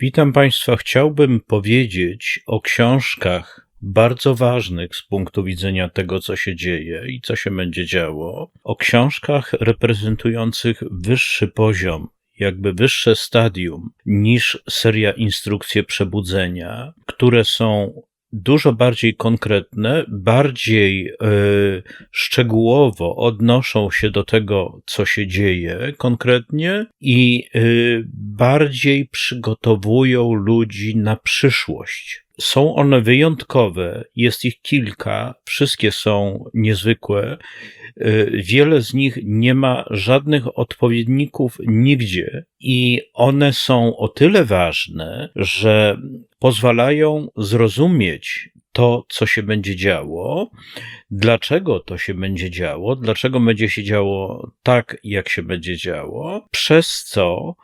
Witam Państwa. Chciałbym powiedzieć o książkach bardzo ważnych z punktu widzenia tego, co się dzieje i co się będzie działo, o książkach reprezentujących wyższy poziom, jakby wyższe stadium niż seria instrukcje przebudzenia, które są dużo bardziej konkretne, bardziej y, szczegółowo odnoszą się do tego, co się dzieje konkretnie i y, bardziej przygotowują ludzi na przyszłość. Są one wyjątkowe, jest ich kilka, wszystkie są niezwykłe. Y, wiele z nich nie ma żadnych odpowiedników nigdzie i one są o tyle ważne, że pozwalają zrozumieć to, co się będzie działo, dlaczego to się będzie działo, dlaczego będzie się działo tak, jak się będzie działo, przez co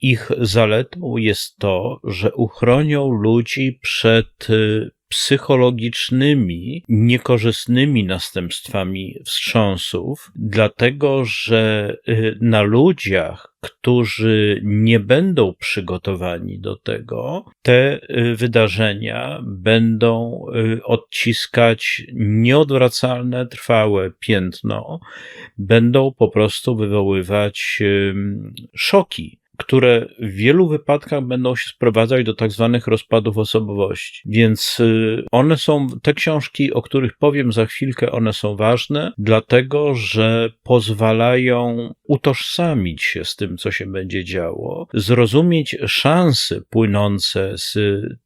ich zaletą jest to, że uchronią ludzi przed y, psychologicznymi, niekorzystnymi następstwami wstrząsów, dlatego że y, na ludziach, którzy nie będą przygotowani do tego, te y, wydarzenia będą odciskać nieodwracalne, trwałe piętno, będą po prostu wywoływać szoki które w wielu wypadkach będą się sprowadzać do tak zwanych rozpadów osobowości. Więc y, one są, te książki, o których powiem za chwilkę, one są ważne, dlatego że pozwalają utożsamić się z tym, co się będzie działo, zrozumieć szanse płynące z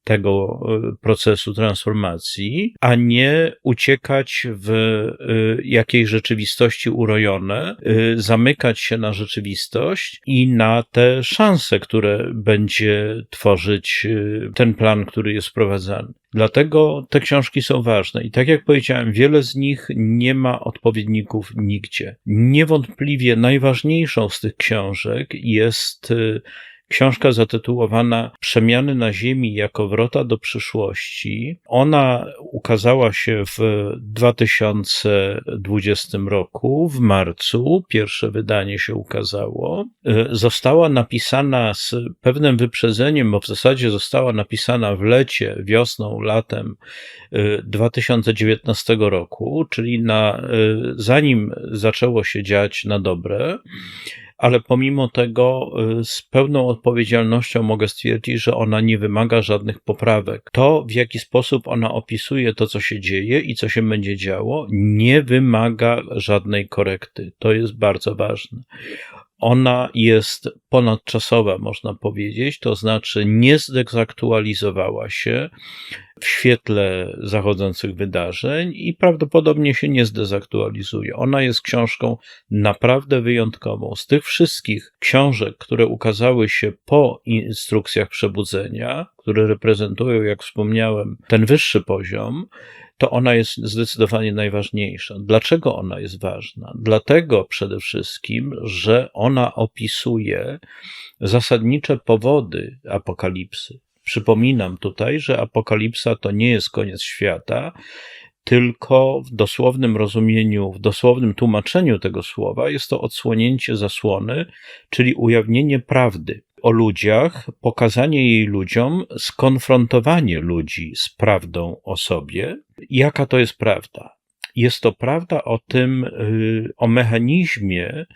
tego y, procesu transformacji, a nie uciekać w y, jakiejś rzeczywistości urojone, zamykać się na rzeczywistość i na te szanse, które będzie tworzyć y, ten plan, który jest wprowadzany. Dlatego te książki są ważne i tak jak powiedziałem, wiele z nich nie ma odpowiedników nigdzie. Niewątpliwie najważniejszą z tych książek jest y, Książka zatytułowana Przemiany na Ziemi jako wrota do przyszłości. Ona ukazała się w 2020 roku, w marcu. Pierwsze wydanie się ukazało. Została napisana z pewnym wyprzedzeniem, bo w zasadzie została napisana w lecie, wiosną, latem 2019 roku, czyli na, zanim zaczęło się dziać na dobre ale pomimo tego y, z pełną odpowiedzialnością mogę stwierdzić, że ona nie wymaga żadnych poprawek. To, w jaki sposób ona opisuje to, co się dzieje i co się będzie działo, nie wymaga żadnej korekty. To jest bardzo ważne ona jest ponadczasowa, można powiedzieć, to znaczy nie zdezaktualizowała się w świetle zachodzących wydarzeń i prawdopodobnie się nie zdezaktualizuje. Ona jest książką naprawdę wyjątkową. Z tych wszystkich książek, które ukazały się po instrukcjach przebudzenia, które reprezentują, jak wspomniałem, ten wyższy poziom, to ona jest zdecydowanie najważniejsza. Dlaczego ona jest ważna? Dlatego przede wszystkim, że ona opisuje zasadnicze powody apokalipsy. Przypominam tutaj, że apokalipsa to nie jest koniec świata, tylko w dosłownym rozumieniu, w dosłownym tłumaczeniu tego słowa jest to odsłonięcie zasłony, czyli ujawnienie prawdy o ludziach, pokazanie jej ludziom, skonfrontowanie ludzi z prawdą o sobie. Jaka to jest prawda? Jest to prawda o tym, y, o mechanizmie,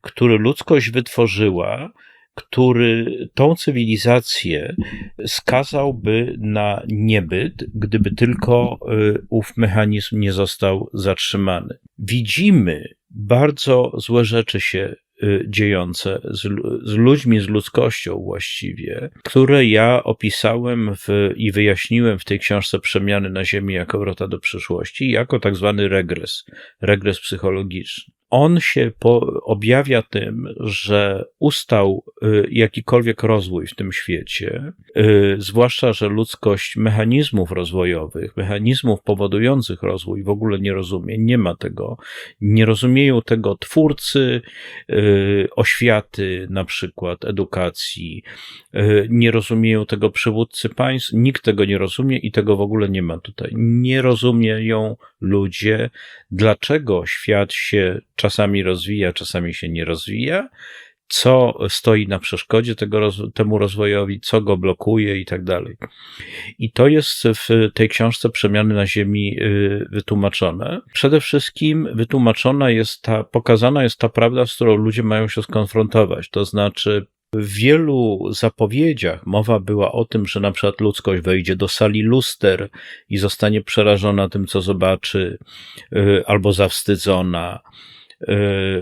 który ludzkość wytworzyła, który tą cywilizację skazałby na niebyt, gdyby tylko y, ów mechanizm nie został zatrzymany. Widzimy bardzo złe rzeczy się dziejące z, z, ludźmi, z ludzkością właściwie, które ja opisałem w, i wyjaśniłem w tej książce Przemiany na Ziemi jako wrota do przyszłości, jako tak zwany regres, regres psychologiczny on się po, objawia tym, że ustał y, jakikolwiek rozwój w tym świecie, y, zwłaszcza, że ludzkość mechanizmów rozwojowych, mechanizmów powodujących rozwój w ogóle nie rozumie, nie ma tego, nie rozumieją tego twórcy y, oświaty, na przykład edukacji, nie rozumieją tego przywódcy państw, nikt tego nie rozumie i tego w ogóle nie ma tutaj. Nie rozumieją ludzie, dlaczego świat się czasami rozwija, czasami się nie rozwija, co stoi na przeszkodzie tego, temu rozwojowi, co go blokuje i tak dalej. I to jest w tej książce Przemiany na Ziemi y, wytłumaczone. Przede wszystkim wytłumaczona jest ta, pokazana jest ta prawda, z którą ludzie mają się skonfrontować. To znaczy, w wielu zapowiedziach mowa była o tym, że na przykład ludzkość wejdzie do sali luster i zostanie przerażona tym, co zobaczy, y, albo zawstydzona,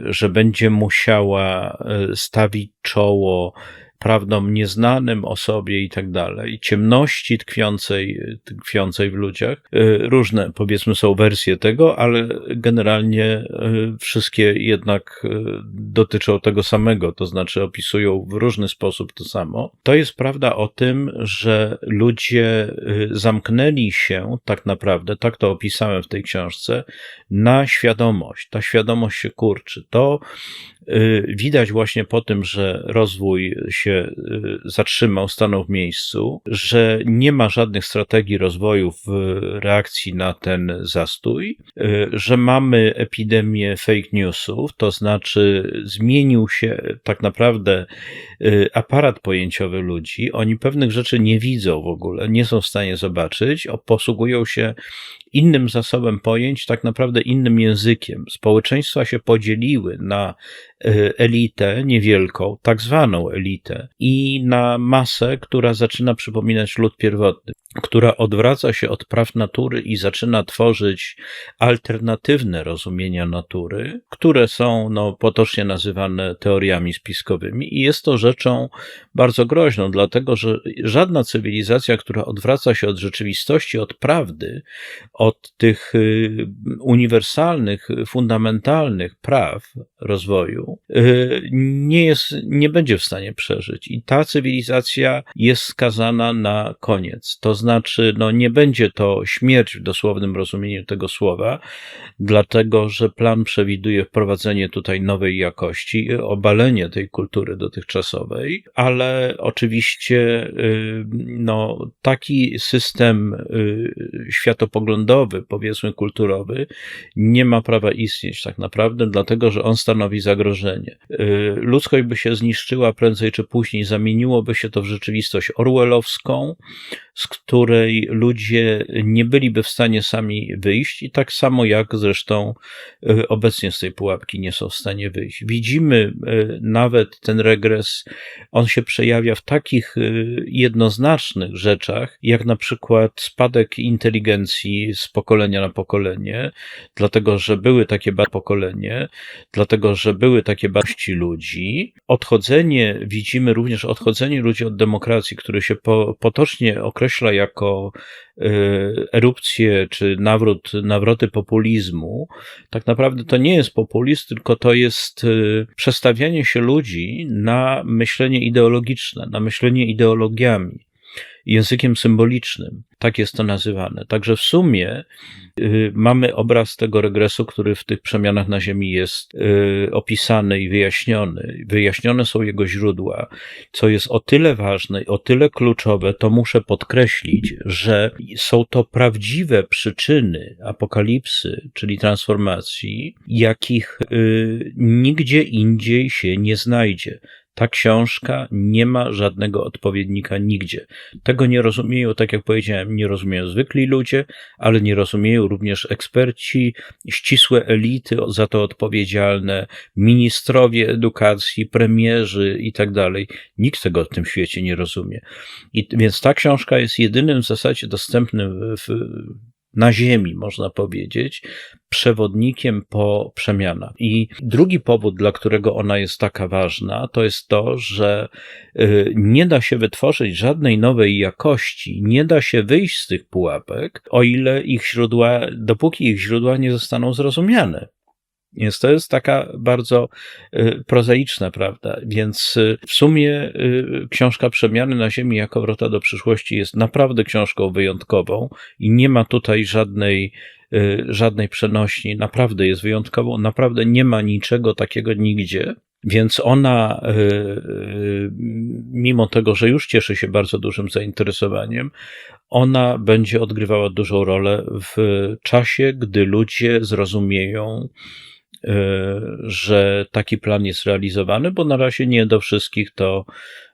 że będzie musiała y, stawić czoło prawdom nieznanym o sobie i tak dalej, ciemności tkwiącej, tkwiącej w ludziach. Y, różne, powiedzmy, są wersje tego, ale generalnie y, wszystkie jednak y, dotyczą tego samego, to znaczy opisują w różny sposób to samo. To jest prawda o tym, że ludzie zamknęli się tak naprawdę, tak to opisałem w tej książce, na świadomość. Ta świadomość się kurczy. To widać właśnie po tym, że rozwój się y, zatrzymał, stanął w miejscu, że nie ma żadnych strategii rozwoju w reakcji na ten zastój, y, że mamy epidemię fake newsów, to znaczy zmienił się tak naprawdę aparat pojęciowy ludzi. Oni pewnych rzeczy nie widzą w ogóle, nie są w stanie zobaczyć, posługują się innym zasobem pojęć, tak naprawdę innym językiem. Społeczeństwa się podzieliły na elitę niewielką, tak zwaną elitę, i na masę, która zaczyna przypominać lud pierwotny, która odwraca się od praw natury i zaczyna tworzyć alternatywne rozumienia natury, które są no, potocznie nazywane teoriami spiskowymi, i jest to rzeczą bardzo groźną, dlatego że żadna cywilizacja, która odwraca się od rzeczywistości, od prawdy, od tych y, uniwersalnych, fundamentalnych praw rozwoju, y, nie, jest, nie będzie w stanie przeżyć. I ta cywilizacja jest skazana na koniec. To znaczy, no, nie będzie to śmierć w dosłownym rozumieniu tego słowa, dlatego że plan przewiduje wprowadzenie tutaj nowej jakości, obalenie tej kultury dotychczasowej, ale oczywiście y, no, taki system światopoglądowy, powiedzmy kulturowy, nie ma prawa istnieć tak naprawdę, dlatego że on stanowi zagrożenie. Y, ludzkość by się zniszczyła prędzej czy później, zamieniłoby się to w rzeczywistość orwellowską, z ludzie nie byliby w stanie sami wyjść i tak samo jak zresztą y, obecnie z tej pułapki nie są w stanie wyjść. Widzimy y, nawet ten regres, on się przejawia w takich jednoznacznych rzeczach, jak na przykład spadek inteligencji z pokolenia na pokolenie, dlatego że były takie pokolenie, dlatego że były takie barści ludzi. Odchodzenie, widzimy również odchodzenie ludzi od demokracji, które się po, potocznie określa jako y, erupcję czy nawrót, nawroty populizmu, tak naprawdę to nie jest populizm, tylko to jest y, przestawianie się ludzi na myślenie ideologiczne, na myślenie ideologiami językiem symbolicznym. Tak jest to nazywane. Także w sumie y, mamy obraz tego regresu, który w tych przemianach na Ziemi jest y, opisany i wyjaśniony. Wyjaśnione są jego źródła, co jest o tyle ważne, o tyle kluczowe, to muszę podkreślić, że są to prawdziwe przyczyny apokalipsy, czyli transformacji, jakich y, nigdzie indziej się nie znajdzie. Ta książka nie ma żadnego odpowiednika nigdzie. Tego nie rozumieją, tak jak powiedziałem, nie rozumieją zwykli ludzie, ale nie rozumieją również eksperci, ścisłe elity za to odpowiedzialne, ministrowie edukacji, premierzy i tak dalej. Nikt tego w tym świecie nie rozumie. I więc ta książka jest jedynym w zasadzie dostępnym w, na ziemi, można powiedzieć, przewodnikiem po przemianach. I drugi powód, dla którego ona jest taka ważna, to jest to, że y, nie da się wytworzyć żadnej nowej jakości, nie da się wyjść z tych pułapek, o ile ich źródła, dopóki ich źródła nie zostaną zrozumiane. Więc to jest taka bardzo y, prozaiczna prawda. Więc y, w sumie y, książka Przemiany na Ziemi jako wrota do przyszłości jest naprawdę książką wyjątkową i nie ma tutaj żadnej, żadnej przenośni. Naprawdę jest wyjątkową, naprawdę nie ma niczego takiego nigdzie. Więc ona, mimo tego, że już cieszy się bardzo dużym zainteresowaniem, ona będzie odgrywała dużą rolę w czasie, gdy ludzie zrozumieją, że taki plan jest realizowany, bo na razie nie do wszystkich to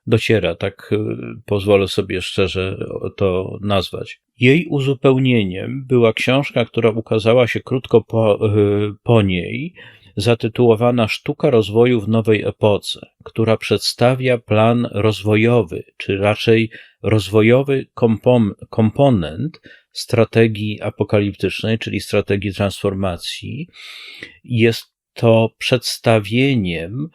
dociera, tak pozwolę sobie szczerze to nazwać. Jej uzupełnieniem była książka, która ukazała się krótko po, po niej, zatytułowana Sztuka rozwoju w nowej epoce, która przedstawia plan rozwojowy, czy raczej rozwojowy kompon komponent strategii apokaliptycznej, czyli strategii transformacji. Jest to przedstawieniem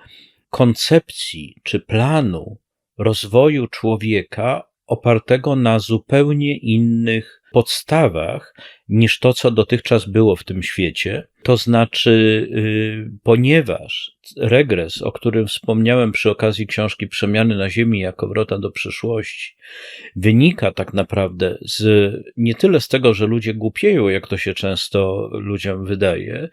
koncepcji czy planu rozwoju człowieka opartego na zupełnie innych podstawach niż to, co dotychczas było w tym świecie. To znaczy, y, ponieważ regres, o którym wspomniałem przy okazji książki Przemiany na Ziemi jako wrota do przyszłości, wynika tak naprawdę z nie tyle z tego, że ludzie głupieją, jak to się często ludziom wydaje,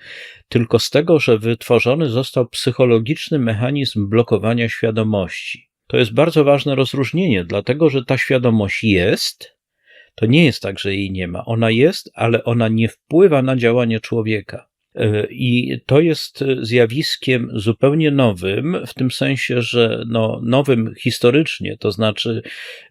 tylko z tego, że wytworzony został psychologiczny mechanizm blokowania świadomości. To jest bardzo ważne rozróżnienie, dlatego że ta świadomość jest, to nie jest tak, że jej nie ma. Ona jest, ale ona nie wpływa na działanie człowieka. E, I to jest zjawiskiem zupełnie nowym, w tym sensie, że no, nowym historycznie, to znaczy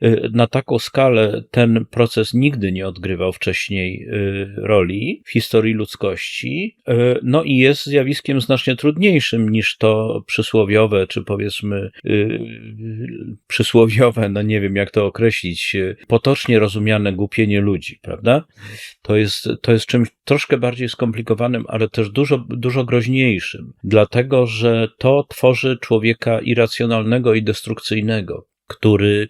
e, na taką skalę ten proces nigdy nie odgrywał wcześniej e, roli w historii ludzkości. No i jest zjawiskiem znacznie trudniejszym niż to przysłowiowe, czy powiedzmy przysłowiowe, no nie wiem jak to określić, potocznie rozumiane głupienie ludzi, prawda? To jest, to jest czymś troszkę bardziej skomplikowanym, ale też dużo, dużo groźniejszym, dlatego że to tworzy człowieka irracjonalnego i destrukcyjnego, który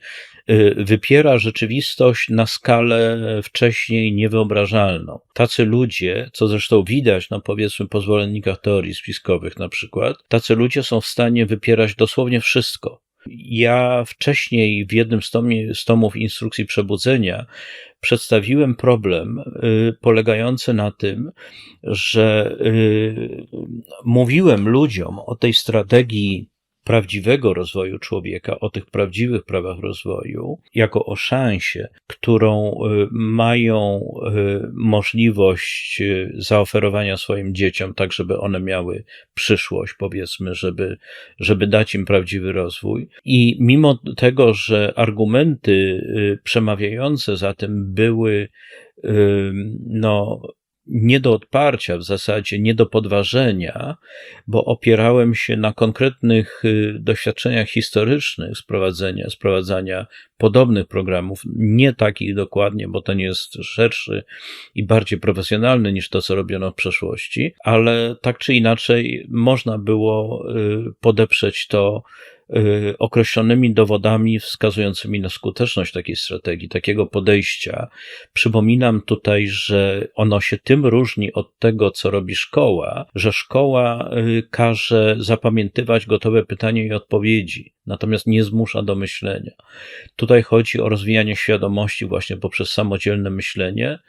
y, wypiera rzeczywistość na skalę wcześniej niewyobrażalną. Tacy ludzie, co zresztą widać na powiedzmy pozwolennikach teorii spiskowych na przykład, tacy ludzie są w stanie wypierać dosłownie wszystko. Ja wcześniej w jednym z tomów instrukcji przebudzenia przedstawiłem problem y, polegający na tym, że y, mówiłem ludziom o tej strategii prawdziwego rozwoju człowieka, o tych prawdziwych prawach rozwoju, jako o szansie, którą y, mają y, możliwość y, zaoferowania swoim dzieciom, tak żeby one miały przyszłość, powiedzmy, żeby, żeby dać im prawdziwy rozwój. I mimo tego, że argumenty przemawiające za tym były no, nie do odparcia, w zasadzie nie do podważenia, bo opierałem się na konkretnych y, doświadczeniach historycznych sprowadzenia, sprowadzania podobnych programów, nie takich dokładnie, bo nie jest szerszy i bardziej profesjonalny niż to, co robiono w przeszłości, ale tak czy inaczej można było y, podeprzeć to określonymi dowodami wskazującymi na skuteczność takiej strategii, takiego podejścia. Przypominam tutaj, że ono się tym różni od tego, co robi szkoła, że szkoła y, każe zapamiętywać gotowe pytania i odpowiedzi, natomiast nie zmusza do myślenia. Tutaj chodzi o rozwijanie świadomości właśnie poprzez samodzielne myślenie,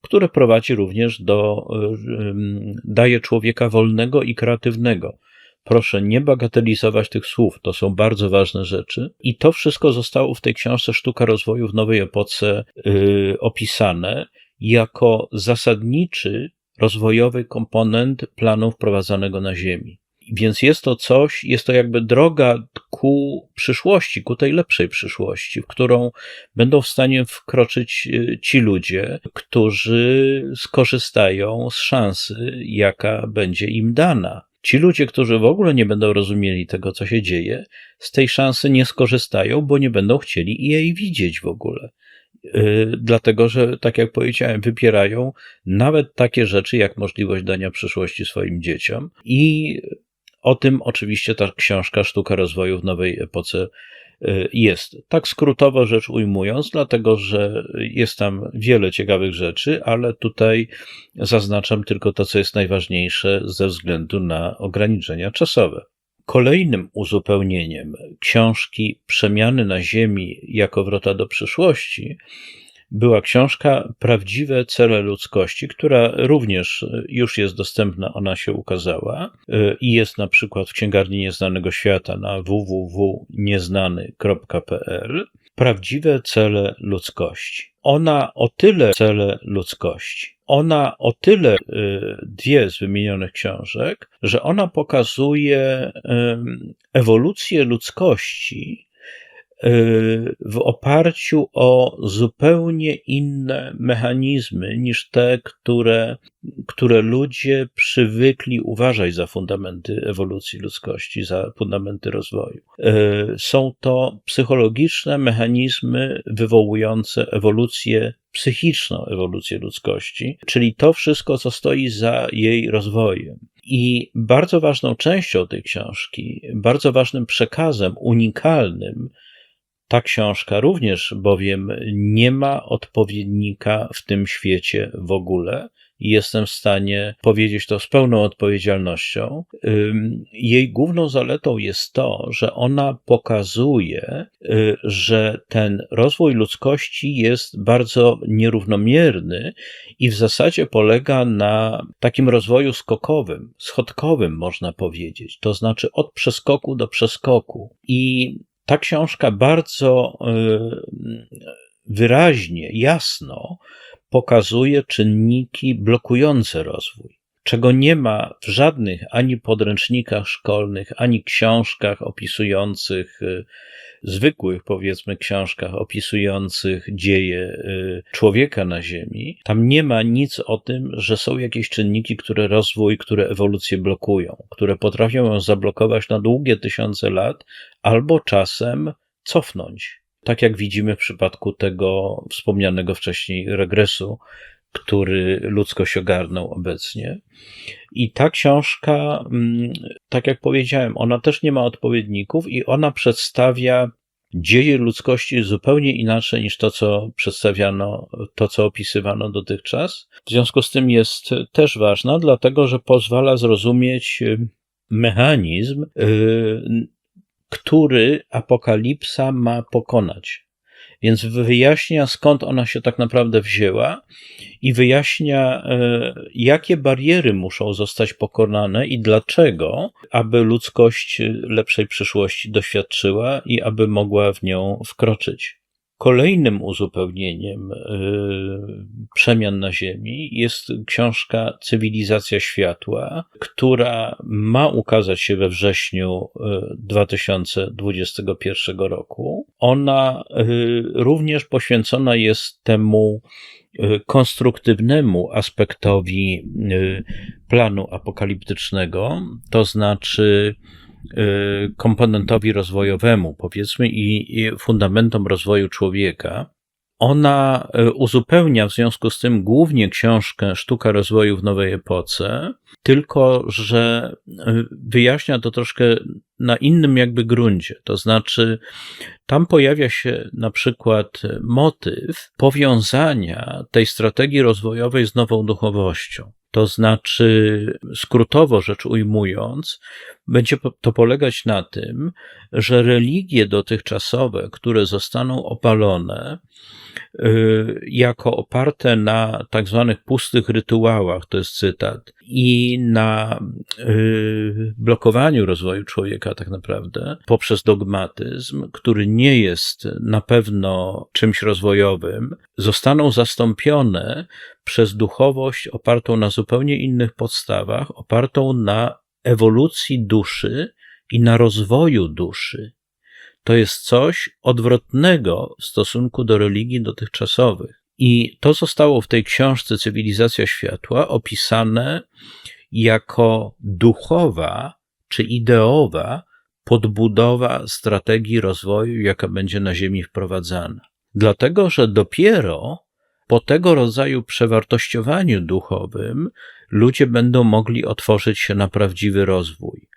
które prowadzi również do, y, daje człowieka wolnego i kreatywnego Proszę nie bagatelizować tych słów, to są bardzo ważne rzeczy. I to wszystko zostało w tej książce Sztuka rozwoju w nowej epoce yy, opisane jako zasadniczy rozwojowy komponent planu wprowadzanego na Ziemi. Więc jest to coś, jest to jakby droga ku przyszłości, ku tej lepszej przyszłości, w którą będą w stanie wkroczyć y, ci ludzie, którzy skorzystają z szansy, jaka będzie im dana. Ci ludzie, którzy w ogóle nie będą rozumieli tego, co się dzieje, z tej szansy nie skorzystają, bo nie będą chcieli jej widzieć w ogóle. Yy, dlatego, że, tak jak powiedziałem, wypierają nawet takie rzeczy, jak możliwość dania przyszłości swoim dzieciom. I o tym oczywiście ta książka Sztuka rozwoju w nowej epoce jest. Tak skrótowo rzecz ujmując, dlatego że jest tam wiele ciekawych rzeczy, ale tutaj zaznaczam tylko to, co jest najważniejsze ze względu na ograniczenia czasowe. Kolejnym uzupełnieniem książki Przemiany na Ziemi jako wrota do przyszłości była książka Prawdziwe cele ludzkości, która również już jest dostępna, ona się ukazała y, i jest na przykład w księgarni Nieznanego Świata na www.nieznany.pl. Prawdziwe cele ludzkości. Ona o tyle cele ludzkości. ona o tyle, dwie z wymienionych książek, że ona pokazuje ewolucję ludzkości w oparciu o zupełnie inne mechanizmy niż te, które, które ludzie przywykli uważać za fundamenty ewolucji ludzkości, za fundamenty rozwoju. E, są to psychologiczne mechanizmy wywołujące ewolucję psychiczną ewolucję ludzkości, czyli to wszystko, co stoi za jej rozwojem. I bardzo ważną częścią tej książki, bardzo ważnym przekazem, unikalnym, ta książka również bowiem nie ma odpowiednika w tym świecie w ogóle. I jestem w stanie powiedzieć to z pełną odpowiedzialnością. Jej główną zaletą jest to, że ona pokazuje, y, że ten rozwój ludzkości jest bardzo nierównomierny i w zasadzie polega na takim rozwoju skokowym, schodkowym, można powiedzieć. To znaczy od przeskoku do przeskoku. I ta książka bardzo y, wyraźnie, jasno pokazuje czynniki blokujące rozwój, czego nie ma w żadnych ani podręcznikach szkolnych, ani książkach opisujących y, zwykłych, powiedzmy, książkach opisujących dzieje y, człowieka na Ziemi, tam nie ma nic o tym, że są jakieś czynniki, które rozwój, które ewolucję blokują, które potrafią ją zablokować na długie tysiące lat, albo czasem cofnąć. Tak jak widzimy w przypadku tego wspomnianego wcześniej regresu, który ludzkość ogarnął obecnie. I ta książka, mm, tak jak powiedziałem, ona też nie ma odpowiedników i ona przedstawia dzieje ludzkości zupełnie inaczej niż to, co przedstawiano, to, co opisywano dotychczas. W związku z tym jest też ważna, dlatego że pozwala zrozumieć y, mechanizm, y, który apokalipsa ma pokonać więc wyjaśnia skąd ona się tak naprawdę wzięła i wyjaśnia, e, jakie bariery muszą zostać pokonane i dlaczego, aby ludzkość lepszej przyszłości doświadczyła i aby mogła w nią wkroczyć. Kolejnym uzupełnieniem y, przemian na Ziemi jest książka Cywilizacja Światła, która ma ukazać się we wrześniu 2021 y, roku. Ona y, również poświęcona jest temu konstruktywnemu aspektowi planu apokaliptycznego, to znaczy komponentowi rozwojowemu, powiedzmy, i, i fundamentom rozwoju człowieka. Ona y, uzupełnia w związku z tym głównie książkę Sztuka rozwoju w nowej epoce, tylko że y, wyjaśnia to troszkę na innym jakby gruncie. To znaczy, tam pojawia się na przykład motyw powiązania tej strategii rozwojowej z nową duchowością. To znaczy, skrótowo rzecz ujmując, będzie to polegać na tym, że religie dotychczasowe, które zostaną opalone, y, jako oparte na tak zwanych pustych rytuałach, to jest cytat, i na y, blokowaniu rozwoju człowieka, tak naprawdę, poprzez dogmatyzm, który nie jest na pewno czymś rozwojowym, zostaną zastąpione przez duchowość opartą na zupełnie innych podstawach, opartą na ewolucji duszy i na rozwoju duszy. To jest coś odwrotnego w stosunku do religii dotychczasowych. I to zostało w tej książce Cywilizacja Światła opisane jako duchowa czy ideowa podbudowa strategii rozwoju, jaka będzie na Ziemi wprowadzana. Dlatego, że dopiero po tego rodzaju przewartościowaniu duchowym ludzie będą mogli otworzyć się na prawdziwy rozwój.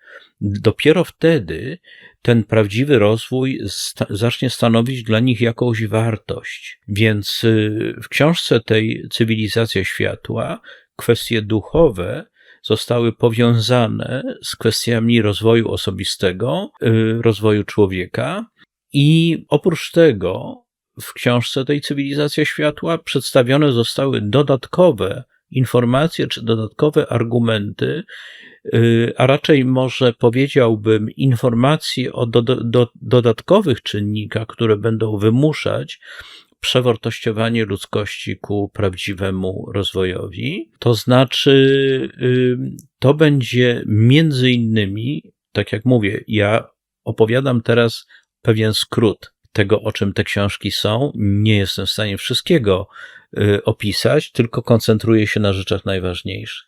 Dopiero wtedy ten prawdziwy rozwój sta zacznie stanowić dla nich jakąś wartość. Więc y, w książce tej Cywilizacja Światła kwestie duchowe zostały powiązane z kwestiami rozwoju osobistego, y, rozwoju człowieka. I oprócz tego w książce tej Cywilizacja Światła przedstawione zostały dodatkowe informacje czy dodatkowe argumenty, y, a raczej może powiedziałbym informacje o do, do, dodatkowych czynnikach, które będą wymuszać przewartościowanie ludzkości ku prawdziwemu rozwojowi. To znaczy, to będzie między innymi, tak jak mówię, ja opowiadam teraz pewien skrót tego, o czym te książki są. Nie jestem w stanie wszystkiego y, opisać, tylko koncentruję się na rzeczach najważniejszych.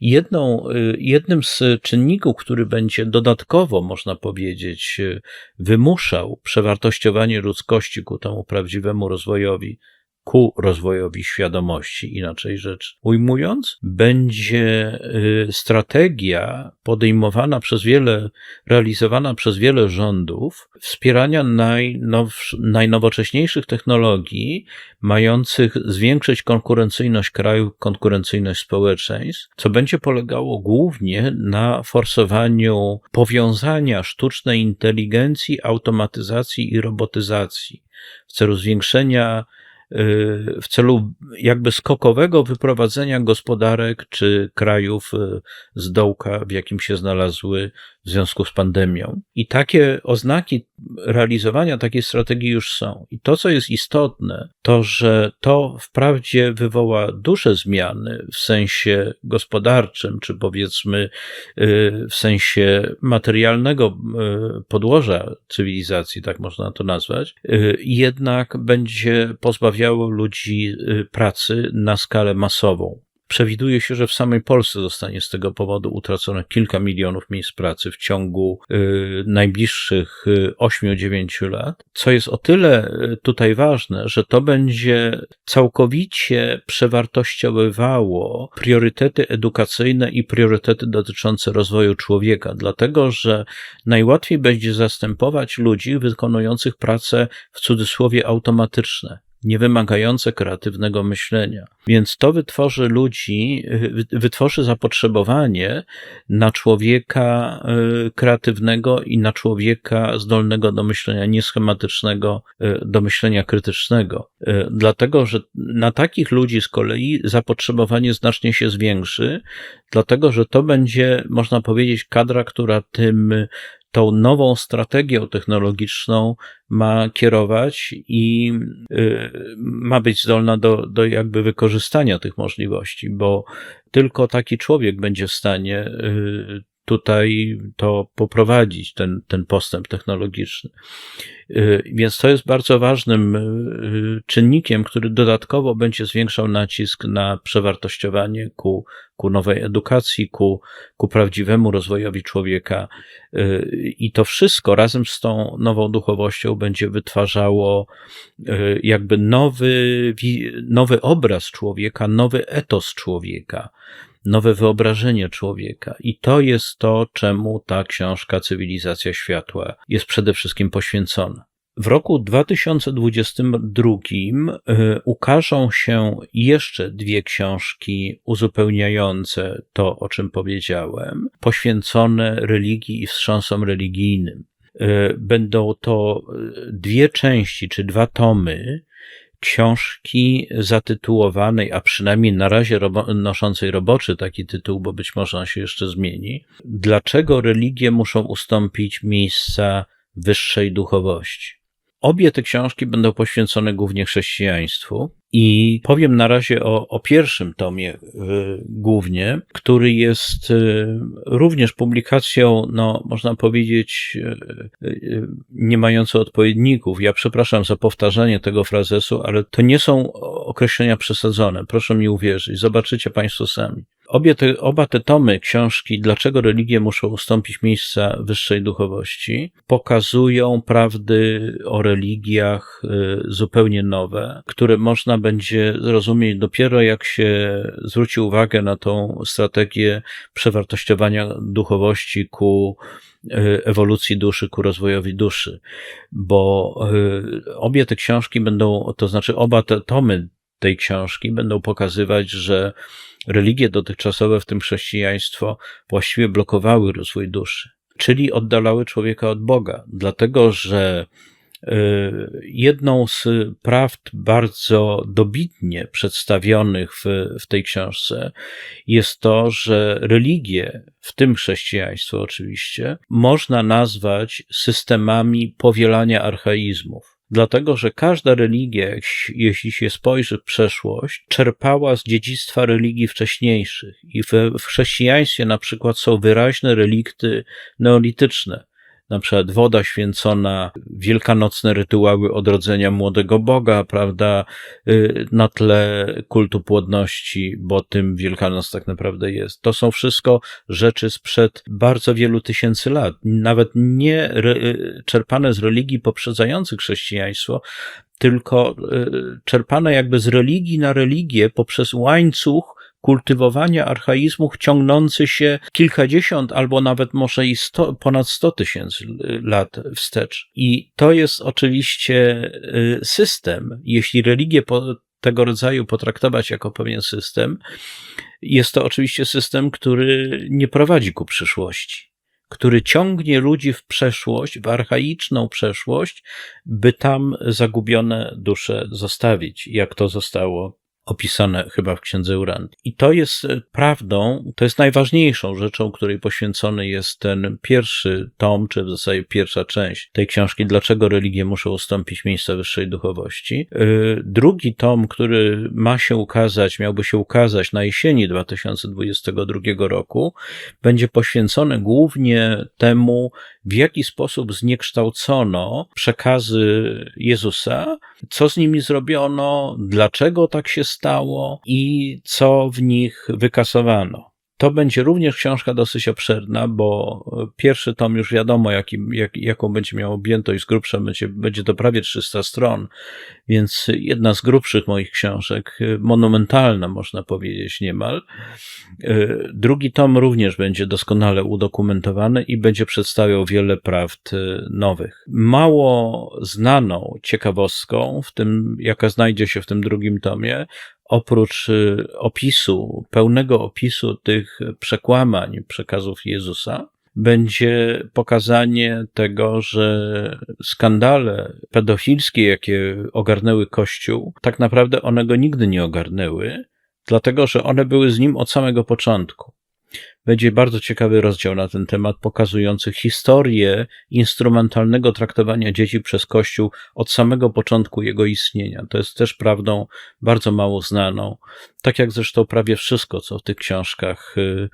Jedną, y, jednym z czynników, który będzie dodatkowo, można powiedzieć, y, wymuszał przewartościowanie ludzkości ku temu prawdziwemu rozwojowi, ku rozwojowi świadomości, inaczej rzecz ujmując, będzie y, strategia podejmowana przez wiele, realizowana przez wiele rządów wspierania najnow, najnowocześniejszych technologii, mających zwiększyć konkurencyjność kraju, konkurencyjność społeczeństw, co będzie polegało głównie na forsowaniu powiązania sztucznej inteligencji, automatyzacji i robotyzacji w celu zwiększenia w celu jakby skokowego wyprowadzenia gospodarek czy krajów y, z dołka, w jakim się znalazły w związku z pandemią. I takie oznaki realizowania takiej strategii już są. I to, co jest istotne, to, że to wprawdzie wywoła duże zmiany w sensie gospodarczym, czy powiedzmy y, w sensie materialnego podłoża cywilizacji, tak można to nazwać, jednak będzie pozbawiało ludzi pracy na skalę masową. Przewiduje się, że w samej Polsce zostanie z tego powodu utracone kilka milionów miejsc pracy w ciągu y, najbliższych 8-9 y, lat, co jest o tyle y, tutaj ważne, że to będzie całkowicie przewartościowywało priorytety edukacyjne i priorytety dotyczące rozwoju człowieka, dlatego że najłatwiej będzie zastępować ludzi wykonujących pracę w cudzysłowie automatyczne niewymagające kreatywnego myślenia. Więc to wytworzy ludzi, wytworzy zapotrzebowanie na człowieka y, kreatywnego i na człowieka zdolnego do myślenia nieschematycznego, y, do myślenia krytycznego. Y, dlatego, że na takich ludzi z kolei zapotrzebowanie znacznie się zwiększy, dlatego, że to będzie, można powiedzieć, kadra, która tym tą nową strategią technologiczną ma kierować i y, ma być zdolna do, do jakby wykorzystania tych możliwości, bo tylko taki człowiek będzie w stanie y, tutaj to poprowadzić, ten, ten postęp technologiczny. Y, więc to jest bardzo ważnym y, czynnikiem, który dodatkowo będzie zwiększał nacisk na przewartościowanie ku, ku nowej edukacji, ku, ku prawdziwemu rozwojowi człowieka. Y, I to wszystko razem z tą nową duchowością będzie wytwarzało jakby nowy, nowy obraz człowieka, nowy etos człowieka nowe wyobrażenie człowieka. I to jest to, czemu ta książka Cywilizacja Światła jest przede wszystkim poświęcona. W roku 2022 y, ukażą się jeszcze dwie książki uzupełniające to, o czym powiedziałem, poświęcone religii i wstrząsom religijnym. Y, będą to y, dwie części, czy dwa tomy książki zatytułowanej, a przynajmniej na razie robo noszącej roboczy taki tytuł, bo być może on się jeszcze zmieni. Dlaczego religie muszą ustąpić miejsca wyższej duchowości? Obie te książki będą poświęcone głównie chrześcijaństwu. I powiem na razie o, o pierwszym tomie y, głównie, który jest y, również publikacją, no, można powiedzieć, y, nie mającą odpowiedników. Ja przepraszam za powtarzanie tego frazesu, ale to nie są określenia przesadzone. Proszę mi uwierzyć. Zobaczycie Państwo sami. Obie te, oba te tomy książki, dlaczego religie muszą ustąpić miejsca wyższej duchowości, pokazują prawdy o religiach zupełnie nowe, które można będzie zrozumieć dopiero jak się zwróci uwagę na tą strategię przewartościowania duchowości ku e, ewolucji duszy, ku rozwojowi duszy, bo e, obie te książki będą, to znaczy oba te tomy tej książki będą pokazywać, że religie dotychczasowe, w tym chrześcijaństwo, właściwie blokowały rozwój duszy, czyli oddalały człowieka od Boga, dlatego że Y, jedną z prawd bardzo dobitnie przedstawionych w, w tej książce jest to, że religię, w tym chrześcijaństwo oczywiście, można nazwać systemami powielania archaizmów. Dlatego, że każda religia, jeśli się spojrzy w przeszłość, czerpała z dziedzictwa religii wcześniejszych. I w, w chrześcijaństwie na przykład są wyraźne relikty neolityczne na przykład woda święcona, wielkanocne rytuały odrodzenia młodego Boga, prawda, y, na tle kultu płodności, bo tym Wielkanoc tak naprawdę jest. To są wszystko rzeczy sprzed bardzo wielu tysięcy lat, nawet nie y, czerpane z religii poprzedzających chrześcijaństwo, tylko y, czerpane jakby z religii na religię poprzez łańcuch kultywowania archaizmu ciągnący się kilkadziesiąt albo nawet może i sto, ponad sto tysięcy lat wstecz. I to jest oczywiście y, system. Jeśli religię tego rodzaju potraktować jako pewien system, jest to oczywiście system, który nie prowadzi ku przyszłości który ciągnie ludzi w przeszłość, w archaiczną przeszłość, by tam zagubione dusze zostawić, jak to zostało opisane chyba w księdze Urand. I to jest e, prawdą, to jest najważniejszą rzeczą, której poświęcony jest ten pierwszy tom, czy w zasadzie pierwsza część tej książki, dlaczego religie muszą ustąpić miejsca wyższej duchowości. E, drugi tom, który ma się ukazać, miałby się ukazać na jesieni 2022 roku, będzie poświęcony głównie temu, w jaki sposób zniekształcono przekazy Jezusa, co z nimi zrobiono, dlaczego tak się stało i co w nich wykasowano. To będzie również książka dosyć obszerna, bo pierwszy tom już wiadomo, jakim, jak, jaką będzie miał objętość z grubsza, będzie, będzie to prawie 300 stron, więc jedna z grubszych moich książek, monumentalna można powiedzieć niemal. Drugi tom również będzie doskonale udokumentowany i będzie przedstawiał wiele prawd nowych. Mało znaną ciekawostką, w tym, jaka znajdzie się w tym drugim tomie, oprócz y, opisu, pełnego opisu tych przekłamań przekazów Jezusa, będzie pokazanie tego, że skandale pedofilskie, jakie ogarnęły Kościół, tak naprawdę one go nigdy nie ogarnęły, dlatego że one były z nim od samego początku. Będzie bardzo ciekawy rozdział na ten temat, pokazujący historię instrumentalnego traktowania dzieci przez Kościół od samego początku jego istnienia. To jest też prawdą bardzo mało znaną, tak jak zresztą prawie wszystko, co w tych książkach y,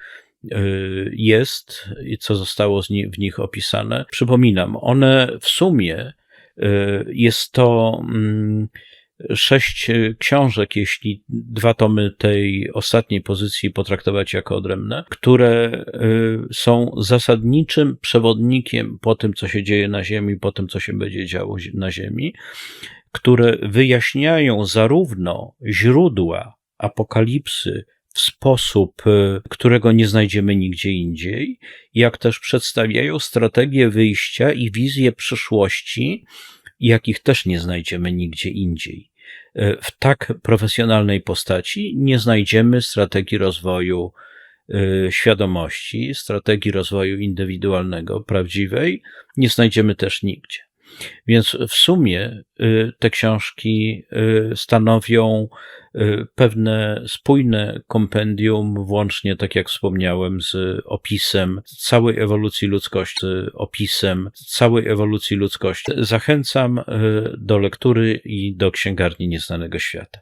y, jest i co zostało w nich opisane. Przypominam, one w sumie y, jest to mm, sześć e, książek, jeśli dwa tomy tej ostatniej pozycji potraktować jako odrębne, które e, są zasadniczym przewodnikiem po tym, co się dzieje na Ziemi, po tym, co się będzie działo na Ziemi, które wyjaśniają zarówno źródła apokalipsy w sposób, e, którego nie znajdziemy nigdzie indziej, jak też przedstawiają strategię wyjścia i wizję przyszłości, jakich też nie znajdziemy nigdzie indziej. E, w tak profesjonalnej postaci nie znajdziemy strategii rozwoju e, świadomości, strategii rozwoju indywidualnego, prawdziwej, nie znajdziemy też nigdzie. Więc w sumie e, te książki stanowią pewne spójne kompendium, włącznie, tak jak wspomniałem, z opisem całej ewolucji ludzkości, opisem całej ewolucji ludzkości. Zachęcam do lektury i do księgarni Nieznanego Świata.